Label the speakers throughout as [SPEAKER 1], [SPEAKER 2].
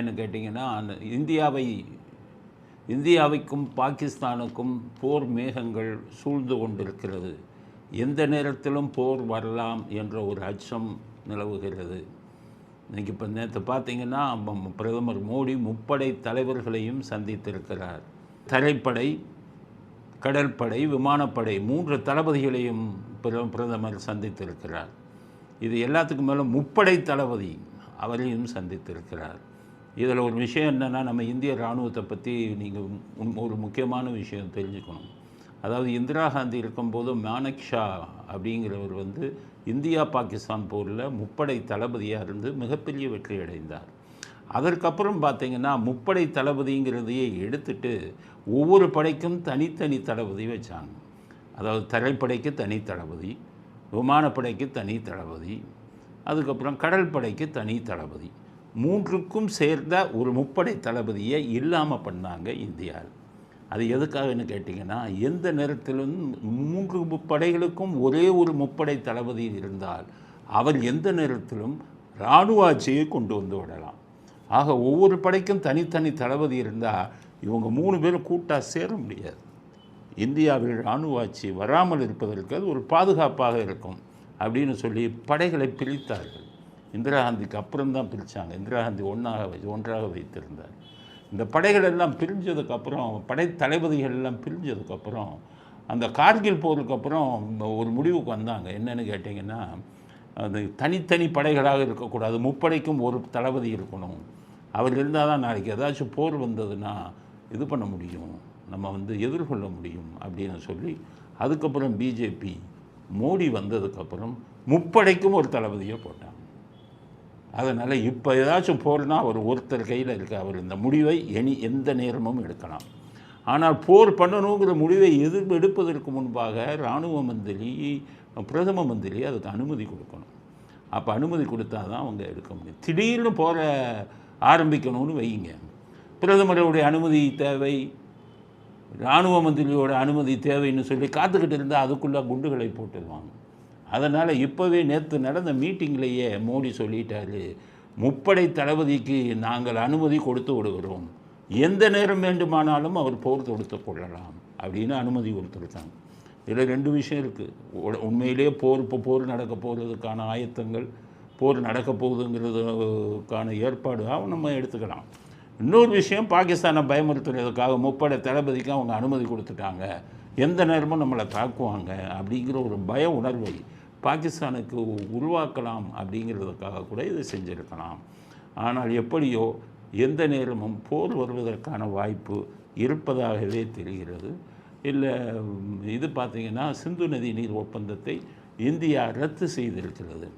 [SPEAKER 1] என்னென்னு கேட்டிங்கன்னா அந்த இந்தியாவை இந்தியாவுக்கும் பாகிஸ்தானுக்கும் போர் மேகங்கள் சூழ்ந்து கொண்டிருக்கிறது. எந்த நேரத்திலும் போர் வரலாம் என்ற ஒரு அச்சம் நிலவுகிறது. இன்றைக்கி இப்போ நேற்று பார்த்தீங்கன்னா பிரதமர் மோடி முப்படை தலைவர்களையும் சந்தித்திருக்கிறார். தரைப்படை கடற்படை விமானப்படை மூன்று தளபதிகளையும் பிர- பிரதமர் சந்தித்திருக்கிறார். இது எல்லாத்துக்கும் மேலே முப்படை தளபதி அவரையும் சந்தித்திருக்கிறார். இதில் ஒரு விஷயம் என்னென்னா நம்ம இந்திய இராணுவத்தை பற்றி நீங்கள் ஒரு முக்கியமான விஷயம் தெரிஞ்சுக்கணும். அதாவது இந்திரா காந்தி இருக்கும்போது மானக் ஷா அப்படிங்கிறவர் வந்து இந்தியா பாகிஸ்தான் போரில் முப்படை தளபதியாக இருந்து மிகப்பெரிய வெற்றி அடைந்தார். அதற்கப்புறம் பார்த்திங்கன்னா முப்படை தளபதிங்கிறதையே எடுத்துட்டு ஒவ்வொரு படைக்கும் தனித்தனி தளபதி வச்சாங்க. அதாவது தரைப்படைக்கு தனி தளபதி விமானப்படைக்கு தனி தளபதி அதுக்கப்புறம் கடல் படைக்கு தனி தளபதி. மூன்றுக்கும் சேர்ந்த ஒரு முப்படை தளபதியை இல்லாமல் பண்ணாங்க இந்தியாவில். அது எதுக்காகன்னு கேட்டிங்கன்னா எந்த நேரத்திலும் மூன்று முப்படைகளுக்கும் ஒரே ஒரு முப்படை தளபதி இருந்தால் அவர் எந்த நேரத்திலும் இராணுவ ஆட்சியை கொண்டு வந்து விடலாம். ஆக ஒவ்வொரு படைக்கும் தனித்தனி தளபதி இருந்தால் இவங்க மூணு பேரும் கூட்டாக சேர முடியாது. இந்தியாவில் இராணுவ ஆட்சி வராமல் இருப்பதற்கு அது ஒரு பாதுகாப்பாக இருக்கும் அப்படின்னு சொல்லி படைகளை பிரித்தார்கள். இந்திரா காந்திக்கு அப்புறம் தான் பிரித்தாங்க இந்திரா காந்தி ஒன்றாக வை ஒன்றாக வைத்திருந்தார். இந்த படைகள் எல்லாம் பிரிஞ்சதுக்கப்புறம் படை தளபதிகள் எல்லாம் பிரிஞ்சதுக்கப்புறம் அந்த கார்கில் போருக்கு அப்புறம் ஒரு முடிவுக்கு வந்தாங்க. என்னென்னு கேட்டிங்கன்னா அது தனித்தனி படைகளாக இருக்கக்கூடாது. முப்படைக்கும் ஒரு தளபதி இருக்கணும். அவர் இருந்தால் தான் நாளைக்கு ஏதாச்சும் போர் வந்ததுன்னா இது பண்ண முடியும். நம்ம வந்து எதிர்கொள்ள முடியும் அப்படின்னு சொல்லி அதுக்கப்புறம் பிஜேபி மோடி வந்ததுக்கப்புறம் முப்படைக்கும் ஒரு தளபதியை போட்டாங்க. அதனால் இப்போ ஏதாச்சும் போர்னால் அவர் ஒருத்தர் கையில் இருக்க அவர் இந்த முடிவை எனி எந்த நேரமும் எடுக்கலாம். ஆனால் போர் பண்ணணுங்கிற முடிவை எதிர் எடுப்பதற்கு முன்பாக இராணுவ மந்திரி பிரதம மந்திரி அதுக்கு அனுமதி கொடுக்கணும். அப்போ அனுமதி கொடுத்தா தான் அவங்க எடுக்க முடியும். திடீர்னு போகிற ஆரம்பிக்கணும்னு வைங்க. பிரதமருடைய அனுமதி தேவை இராணுவ மந்திரியோட அனுமதி தேவைன்னு சொல்லி காத்துக்கிட்டு இருந்தால் அதுக்குள்ளே குண்டுகளை போட்டுருவாங்க அதனால் இப்போவே நேற்று நடந்த மீட்டிங்லேயே மோடி சொல்லிட்டார் முப்படை தளபதிக்கு நாங்கள் அனுமதி கொடுத்து விடுகிறோம். எந்த நேரம் வேண்டுமானாலும் அவர் போர் தொடுத்து கொள்ளலாம் அப்படின்னு அனுமதி கொடுத்துருக்காங்க. இதில் ரெண்டு விஷயம் இருக்குது உண்மையிலேயே போர் இப்போ போர் நடக்க போகிறதுக்கான ஆயத்தங்கள் போர் நடக்க போகுதுங்கிறதுக்கான ஏற்பாடாக நம்ம எடுத்துக்கலாம். இன்னொரு விஷயம் பாகிஸ்தானை பயமுறுத்துறதுக்காக முப்படை தளபதிக்கு அவங்க அனுமதி கொடுத்துட்டாங்க. எந்த நேரமும் நம்மளை தாக்குவாங்க அப்படிங்கிற ஒரு பய உணர்வை பாகிஸ்தானுக்கு உருவாக்கலாம் அப்படிங்கிறதுக்காக கூட இதை செஞ்சுருக்கலாம். ஆனால் எப்படியோ எந்த நேரமும் போர் வருவதற்கான வாய்ப்பு இருப்பதாகவே தெரிகிறது. இல்லை இது பார்த்திங்கன்னா சிந்து நதி நீர் ஒப்பந்தத்தை இந்தியா ரத்து செய்திருக்கிறது.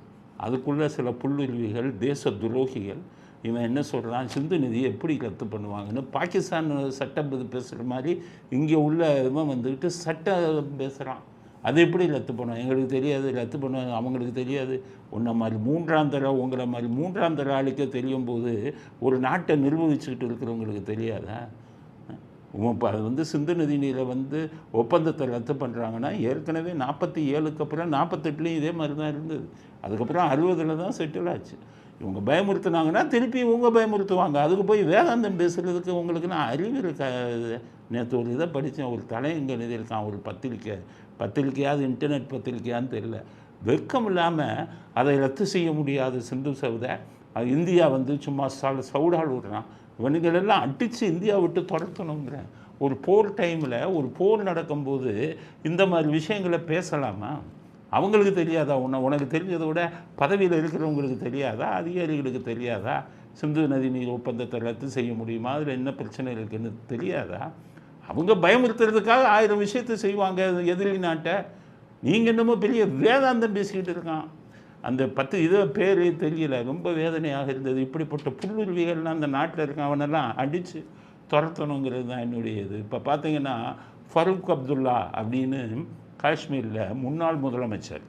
[SPEAKER 1] அதுக்குள்ளே சில புல்லுருவிகள் தேச துரோகிகள் இவன் என்ன சொல்கிறான் சிந்து நதியை எப்படி ரத்து பண்ணுவாங்கன்னு பாகிஸ்தான் சட்டம் இது பேசுகிற மாதிரி இங்கே உள்ள இவன் வந்துக்கிட்டு சட்டம் பேசுகிறான் அது எப்படி ரத்து பண்ணுவோம் எங்களுக்கு தெரியாது ரத்து பண்ணுவாங்க அவங்களுக்கு தெரியாது. உன்னை மாதிரி மூன்றாம் தர உங்களை மாதிரி மூன்றாம் தர ஆளுக்கே தெரியும் போது ஒரு நாட்டை நிர்வகிச்சுக்கிட்டு இருக்கிறவங்களுக்கு தெரியாதா? இப்போ அது வந்து சிந்து நதி நீரை வந்து ஒப்பந்தத்தை ரத்து பண்ணுறாங்கன்னா ஏற்கனவே நாற்பத்தி ஏழுக்கு அப்புறம் நாற்பத்தெட்டுலேயும் இதே மாதிரி தான் இருந்தது. அதுக்கப்புறம் அறுபதில் தான் செட்டில் ஆச்சு. இவங்க பயமுறுத்துனாங்கன்னா திருப்பி இவங்க பயமுறுத்துவாங்க. அதுக்கு போய் வேதாந்தம் பேசுகிறதுக்கு உங்களுக்கு நான் அறிவு இருக்க? நேற்று ஒரு இதை படித்தேன். ஒரு தலையங்க இருக்கான் ஒரு பத்திரிக்கை. பத்திரிக்கையாவது இன்டர்நெட் பத்திரிக்கையான்னு தெரியல. வெக்கம் இல்லாமல் அதை ரத்து செய்ய முடியாது சிந்து சவுதை. அது இந்தியா வந்து சும்மா சால சவுடால் விடுறான் இவனுங்களெல்லாம் அடித்து இந்தியா விட்டு துரத்தணுங்கிறேன் ஒரு போர் டைமில் ஒரு போர் நடக்கும்போது இந்த மாதிரி விஷயங்களை பேசலாமா? அவங்களுக்கு தெரியாதா? உன்னை உனக்கு தெரிஞ்சதை விட பதவியில் இருக்கிறவங்களுக்கு தெரியாதா? அதிகாரிகளுக்கு தெரியாதா? சிந்து நதி நீர் ஒப்பந்தத்தை ரத்து செய்ய முடியுமா? அதில் என்ன பிரச்சனை இருக்குதுன்னு தெரியாதா? அவங்க பயமுறுத்துறதுக்காக ஆயிரம் விஷயத்தை செய்வாங்க எதிரி நாட்டை. நீங்கள் என்னமோ பெரிய வேதாந்தம் பேசிக்கிட்டு இருக்கான். அந்த பத்து இது பேரே தெரியல ரொம்ப வேதனையாக இருந்தது. இப்படிப்பட்ட புல்லுருவிகள்லாம் அந்த நாட்டில் இருக்கான். அவனெல்லாம் அடித்து துரத்தணுங்கிறது தான் என்னுடைய இது இப்போ பார்த்தீங்கன்னா ஃபரூக் அப்துல்லா அப்படின்னு காஷ்மீரில் முன்னாள் முதலமைச்சர்.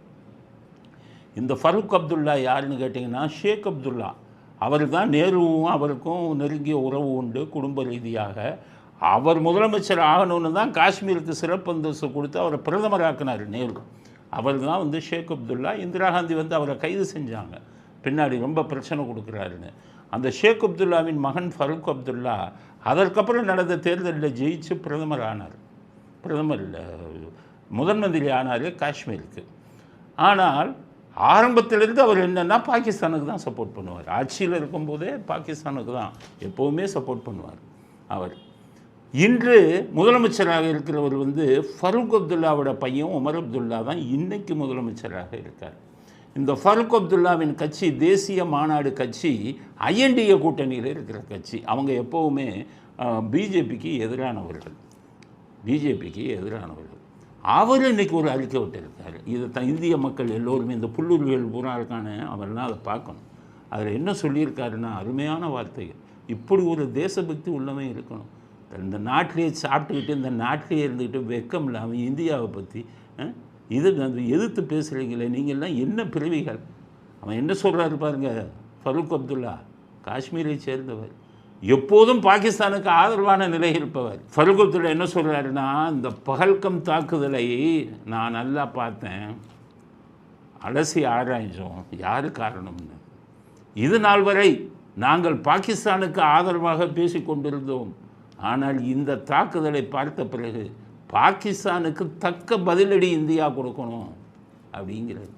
[SPEAKER 1] இந்த ஃபரூக் அப்துல்லா யாருன்னு கேட்டிங்கன்னா ஷேக் அப்துல்லா. அவர் தான் நேருவும் அவருக்கும் நெருங்கிய உறவு உண்டு குடும்ப ரீதியாக. அவர் முதலமைச்சர் ஆகணும்னு தான் காஷ்மீருக்கு சிறப்பு அந்தஸ்து கொடுத்து அவரை பிரதமராக்கினார் நேரு. அவர் தான் வந்து ஷேக் அப்துல்லா இந்திரா காந்தி வந்து அவரை கைது செஞ்சாங்க. பின்னாடி ரொம்ப பிரச்சனை கொடுக்குறாருன்னு. அந்த ஷேக் அப்துல்லாவின் மகன் ஃபருக் அப்துல்லா அதற்கப்புறம் நடந்த தேர்தலில் ஜெயிச்சு பிரதமர் ஆனார் பிரதமர் முதன்மந்திரி முதன் மந்திரி ஆனார் காஷ்மீருக்கு. ஆனால் ஆரம்பத்திலிருந்து அவர் என்னன்னா பாகிஸ்தானுக்கு தான் சப்போர்ட் பண்ணுவார். ஆட்சியில் இருக்கும்போதே பாகிஸ்தானுக்கு தான் எப்போவுமே சப்போர்ட் பண்ணுவார் அவர். இன்று முதலமைச்சராக இருக்கிறவர் வந்து ஃபருக் அப்துல்லாவோட பையன் உமர் அப்துல்லா தான் இன்றைக்கு முதலமைச்சராக இருக்கார். இந்த ஃபருக் அப்துல்லாவின் கட்சி தேசிய மாநாடு கட்சி ஐஎன்டிஏ கூட்டணியில் இருக்கிற கட்சி. அவங்க எப்போவுமே பிஜேபிக்கு எதிரானவர்கள். பிஜேபிக்கு எதிரானவர்கள். அவர் இன்றைக்கி ஒரு அறிக்கை விட்டிருக்கார். இதை த இந்திய மக்கள் எல்லோருமே இந்த புல்லுருவியல் பூரா இருக்கான அவரெல்லாம் அதை பார்க்கணும். அதில் என்ன சொல்லியிருக்காருன்னா அருமையான வார்த்தைகள். இப்படி ஒரு தேசபக்தி உள்ளவன் இருக்கணும். இந்த நாட்டிலேயே சாப்பிட்டுக்கிட்டு இந்த நாட்டிலேயே இருந்துக்கிட்டு வெக்கம் இல்லாமல் இந்தியாவை பற்றி இது அந்த எதிர்த்து பேசுகிறீங்களே நீங்கள்லாம் என்ன பிறவிகள்? அவன் என்ன சொல்கிறாரு பாருங்க ஃபருக் அப்துல்லா காஷ்மீரை சேர்ந்தவர். எப்போதும் பாகிஸ்தானுக்கு ஆதரவான நிலை இருப்பவர். ஃபருக் அப்துல்லா என்ன சொல்கிறாருன்னா இந்த பகல்கம் தாக்குதலை நான் நல்லா பார்த்தேன். அலசி ஆராய்ஞ்சோம் யாரு காரணம்னு. இது நாள் வரை நாங்கள் பாகிஸ்தானுக்கு ஆதரவாக பேசி கொண்டிருந்தோம் ஆனால் இந்த தாக்குதலை பார்த்த பிறகு பாகிஸ்தானுக்கு தக்க பதிலடி இந்தியா கொடுக்கணும் அப்படிங்கிறது.